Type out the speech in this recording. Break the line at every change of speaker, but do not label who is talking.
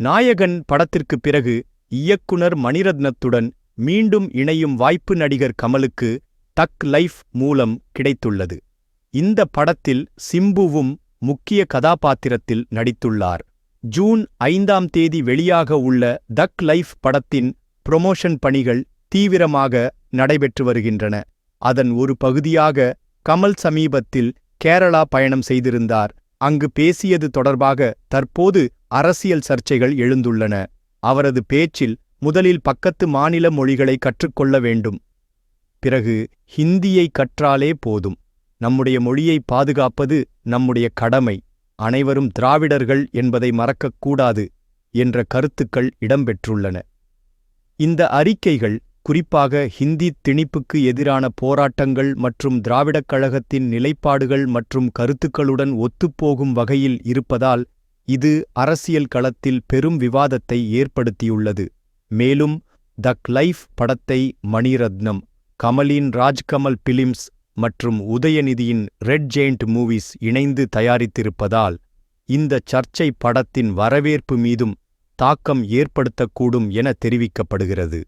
நாயகன் படத்திற்குப் பிறகு இயக்குனர் மணிரத்னத்துடன் மீண்டும் இணையும் வாய்ப்பு நடிகர் கமலுக்கு டக் லைஃப் மூலம் கிடைத்துள்ளது. இந்த படத்தில் சிம்புவும் முக்கிய கதாபாத்திரத்தில் நடித்துள்ளார். ஜூன் ஐந்தாம் தேதி வெளியாக உள்ள தக் லைஃப் படத்தின் புரொமோஷன் பணிகள் தீவிரமாக நடைபெற்று வருகின்றன. அதன் ஒரு பகுதியாக கமல் சமீபத்தில் கேரளா பயணம் செய்திருந்தார். அங்கு பேசியது தொடர்பாக தற்போது அரசியல் சர்ச்சைகள் எழுந்துள்ளன. அவரது பேச்சில் முதலில் பக்கத்து மாநில மொழிகளை கற்றுக்கொள்ள வேண்டும். பிறகு ஹிந்தியை கற்றாலே போதும். நம்முடைய மொழியை பாதுகாப்பது நம்முடைய கடமை. அனைவரும் திராவிடர்கள் என்பதை மறக்கக்கூடாது என்ற கருத்துக்கள் இடம்பெற்றுள்ளன. இந்த அறிக்கைகள் குறிப்பாக ஹிந்தி திணிப்புக்கு எதிரான போராட்டங்கள் மற்றும் திராவிடக் கழகத்தின் நிலைப்பாடுகள் மற்றும் கருத்துக்களுடன் ஒத்துப்போகும் வகையில் இருப்பதால் இது அரசியல் களத்தில் பெரும் விவாதத்தை ஏற்படுத்தியுள்ளது. மேலும் தக் லைஃப் படத்தை மணிரத்னம் கமலின் ராஜ்கமல் பிலிம்ஸ் மற்றும் உதயநிதியின் ரெட் ஜெயிண்ட் மூவிஸ் இணைந்து தயாரித்திருப்பதால் இந்த சர்ச்சை படத்தின் வரவேற்பு மீதும் தாக்கம் ஏற்படுத்தக்கூடும் என தெரிவிக்கப்படுகிறது.